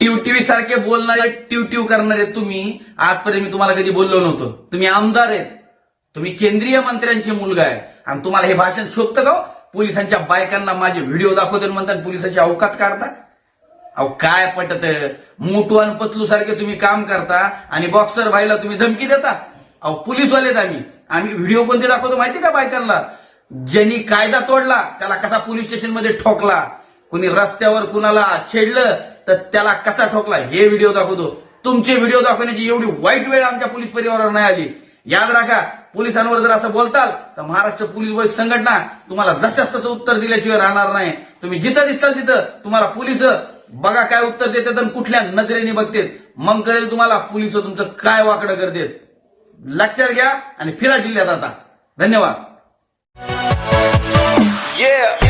टिवटिवी सारखे बोलणारे टिवटिव करणारे तुम्ही आजपर्यंत मी तुम्हाला कधी बोललो नव्हतो. तुम्ही आमदार आहेत. तुम्ही केंद्रीय मंत्र्यांची मुलगा आहे. आणि तुम्हाला हे भाषण शोभतं का हो? पोलिसांच्या बायकांना माझे व्हिडिओ दाखवते म्हणतात पोलिसांची अवकात काढता. अहो काय पटत? मोटू आणि पतलू सारखे तुम्ही काम करता आणि बॉक्सर भाईला तुम्ही धमकी देता? अहो पोलीसवालेत आम्ही. आम्ही व्हिडिओ कोणते दाखवतो माहिती का बायकांना? ज्यांनी कायदा तोडला त्याला कसा पोलीस स्टेशनमध्ये ठोकला? कुणी रस्त्यावर कुणाला छेडलं तर त्याला कसा ठोकला हे व्हिडिओ दाखवतो. तुमचे व्हिडिओ दाखवण्याची एवढी वाईट वेळ आमच्या पोलीस परिवारावर नाही आली. याद राखा पोलिसांवर जर असं बोलताल तर महाराष्ट्र पोलीस बल संघटना तुम्हाला जशाच तसं उत्तर दिल्याशिवाय राहणार नाही. तुम्ही जिथं दिसताल तिथं तुम्हाला पोलीस बघा काय उत्तर देतात आणि कुठल्या नजरेने बघतेत. मग कळेल तुम्हाला पोलीस तुमचं काय वाकडं करतेत. लक्षात घ्या आणि फिरा जिल्ह्यात आता. धन्यवाद. Yeah.